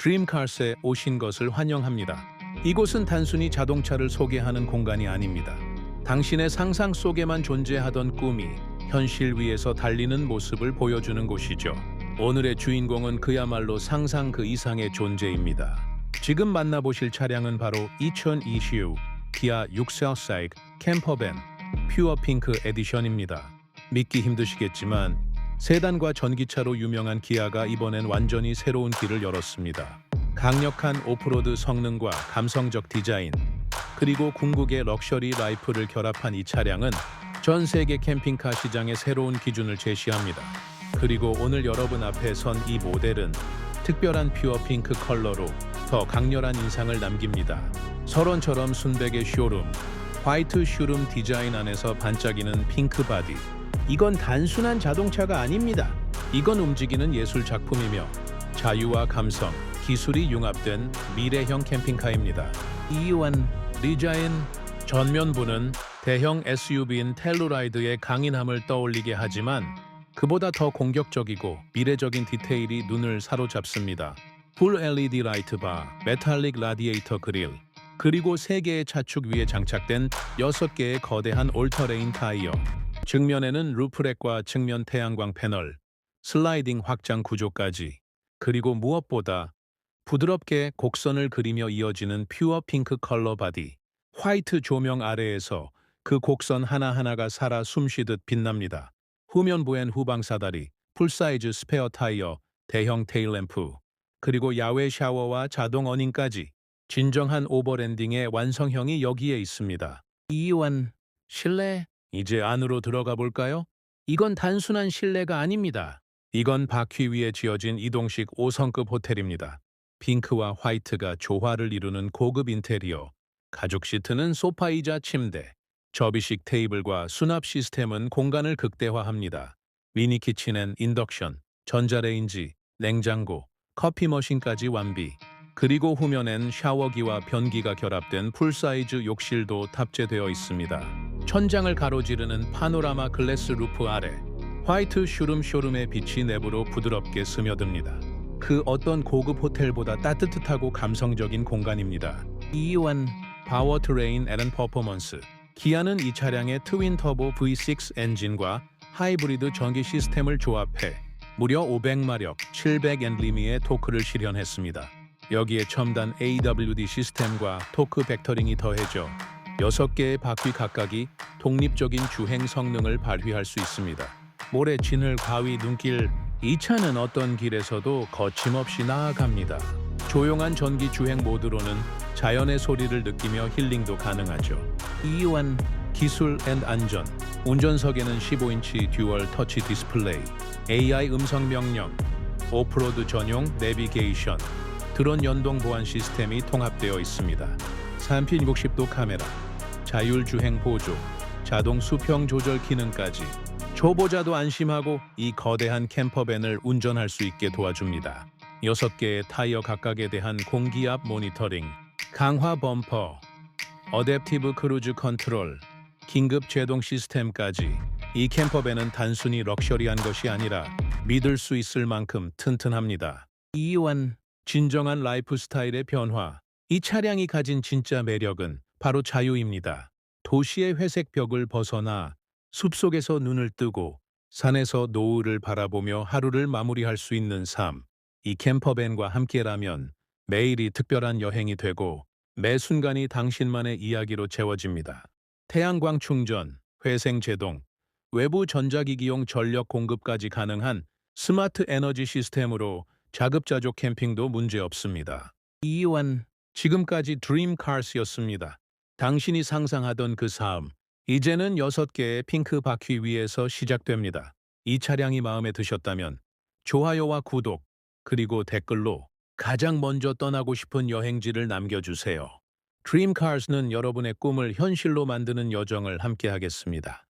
드림카스에 오신 것을 환영합니다. 이곳은 단순히 자동차를 소개하는 공간이 아닙니다. 당신의 상상 속에만 존재하던 꿈이 현실 위에서 달리는 모습을 보여주는 곳이죠. 오늘의 주인공은 그야말로 상상 그 이상의 존재입니다. 지금 만나보실 차량은 바로 2020 기아 6셀사이크 캠퍼밴 퓨어 핑크 에디션입니다. 믿기 힘드시겠지만 세단과 전기차로 유명한 기아가 이번엔 완전히 새로운 길을 열었습니다. 강력한 오프로드 성능과 감성적 디자인, 그리고 궁극의 럭셔리 라이프를 결합한 이 차량은 전 세계 캠핑카 시장의 새로운 기준을 제시합니다. 그리고 오늘 여러분 앞에 선 이 모델은 특별한 퓨어 핑크 컬러로 더 강렬한 인상을 남깁니다. 설원처럼 순백의 쇼룸, 화이트 슈룸 디자인 안에서 반짝이는 핑크 바디. 이건 단순한 자동차가 아닙니다. 이건 움직이는 예술 작품이며 자유와 감성, 기술이 융합된 미래형 캠핑카입니다. 이완 리자인 전면부는 대형 SUV인 텔루라이드의 강인함을 떠올리게 하지만 그보다 더 공격적이고 미래적인 디테일이 눈을 사로잡습니다. 풀 LED 라이트 바, 메탈릭 라디에이터 그릴, 그리고 세 개의 차축 위에 장착된 여섯 개의 거대한 올터레인 타이어. 측면에는 루프렉과 측면 태양광 패널, 슬라이딩 확장 구조까지. 그리고 무엇보다 부드럽게 곡선을 그리며 이어지는 퓨어 핑크 컬러 바디. 화이트 조명 아래에서 그 곡선 하나하나가 살아 숨쉬듯 빛납니다. 후면부엔 후방 사다리, 풀사이즈 스페어 타이어, 대형 테일램프, 그리고 야외 샤워와 자동 어닝까지 진정한 오버랜딩의 완성형이 여기에 있습니다. 이완 실내 이제 안으로 들어가 볼까요? 이건 단순한 실내가 아닙니다. 이건 바퀴 위에 지어진 이동식 5성급 호텔입니다. 핑크와 화이트가 조화를 이루는 고급 인테리어, 가죽 시트는 소파이자 침대, 접이식 테이블과 수납 시스템은 공간을 극대화합니다. 미니 키친엔 인덕션, 전자레인지, 냉장고, 커피 머신까지 완비. 그리고 후면엔 샤워기와 변기가 결합된 풀사이즈 욕실도 탑재되어 있습니다. 천장을 가로지르는 파노라마 글래스 루프 아래 화이트 슈룸 쇼룸의 빛이 내부로 부드럽게 스며듭니다. 그 어떤 고급 호텔보다 따뜻하고 감성적인 공간입니다. 이완 파워 트레인 에런 퍼포먼스 기아는 이 차량의 트윈 터보 V6 엔진과 하이브리드 전기 시스템을 조합해 무려 500마력 700엔리미의 토크를 실현했습니다. 여기에 첨단 AWD 시스템과 토크 벡터링이 더해져 6개의 바퀴 각각이 독립적인 주행 성능을 발휘할 수 있습니다. 모래, 진을, 가위, 눈길 이 차는 어떤 길에서도 거침없이 나아갑니다. 조용한 전기 주행 모드로는 자연의 소리를 느끼며 힐링도 가능하죠. 이완 기술 앤 안전 운전석에는 15인치 듀얼 터치 디스플레이 AI 음성 명령 오프로드 전용 내비게이션 드론 연동 보안 시스템이 통합되어 있습니다. 360도 카메라 자율 주행 보조 자동 수평 조절 기능까지 초보자도 안심하고 이 거대한 캠퍼밴을 운전할 수 있게 도와줍니다. 6개의 타이어 각각에 대한 공기압 모니터링, 강화 범퍼, 어댑티브 크루즈 컨트롤, 긴급 제동 시스템까지 이 캠퍼밴은 단순히 럭셔리한 것이 아니라 믿을 수 있을 만큼 튼튼합니다. 이완 진정한 라이프 스타일의 변화. 이 차량이 가진 진짜 매력은 바로 자유입니다. 도시의 회색 벽을 벗어나 숲속에서 눈을 뜨고 산에서 노을을 바라보며 하루를 마무리할 수 있는 삶. 이 캠퍼밴과 함께라면 매일이 특별한 여행이 되고 매 순간이 당신만의 이야기로 채워집니다. 태양광 충전, 회생 제동, 외부 전자기기용 전력 공급까지 가능한 스마트 에너지 시스템으로 자급자족 캠핑도 문제없습니다. 이완 지금까지 드림카스였습니다. 당신이 상상하던 그 삶, 이제는 6개의 핑크 바퀴 위에서 시작됩니다. 이 차량이 마음에 드셨다면 좋아요와 구독, 그리고 댓글로 가장 먼저 떠나고 싶은 여행지를 남겨주세요. 드림카스는 여러분의 꿈을 현실로 만드는 여정을 함께하겠습니다.